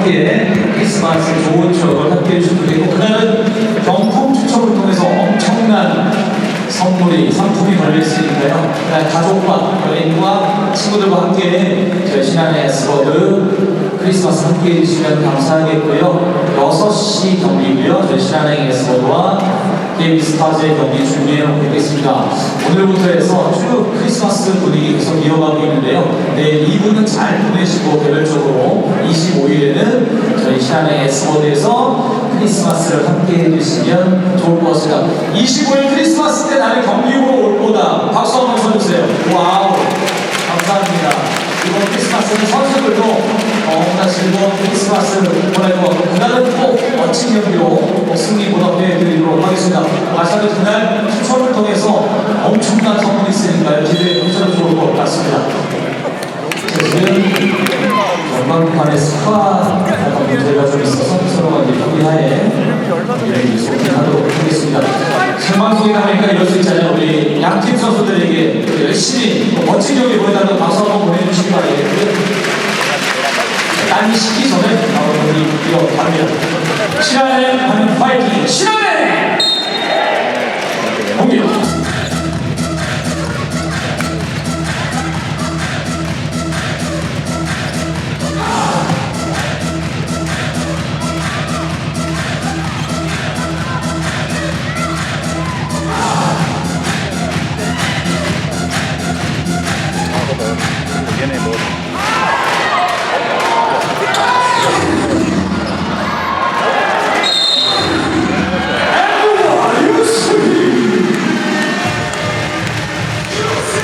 함께 크리스마스 좋은 추억을 함께 해주시면 되고 그날은 경품 추첨을 통해서 엄청난 선물이 상품이 걸려있으니까요. 그날 가족과 연인과 친구들과 함께 저희 신한의 에스워드 크리스마스 함께 해주시면 감사하겠고요. 6시 경기고요. 저희 신한의 에스워드와 KB스타즈의 경기 준비해 놓겠습니다. 오늘부터 해서 쭉 크리스마스 분위기 계속 이어가고 있는데요. 내일 2부는 잘 보내시고 개별적으로 25일에는 저희 시안의 에스워드에서 크리스마스를 함께 해주시면 좋을 것 같습니다. 25일 크리스마스 때 나를 경기로 올 거다. 박수 한번 쳐주세요. 와우. 감사합니다. 이번 크리스마스는 선수들도 너무나 즐거운 크리스마스를 같고 그날은 꼭 멋진 경기로 꼭 승리 보답해 드리도록 하겠습니다. 한번 그날 추첨을 통해서 엄청난 선물이 있으니까요. 기대해 주셔도 좋을 것 같습니다. 지금 전광판에 스파 문제가 좀 있어서 서로가 이제 이야기 소개하도록 하겠습니다. 생방송에 나니까 이럴 수 있잖아요. 우리 양팀 선수들에게 열심히 또 멋진 경기 보여달라고 박수 한번 보내주시기 바라겠고요. 딴 시기 전에 바로 우리 이어 갑니다. 신한의 파이팅! 신한!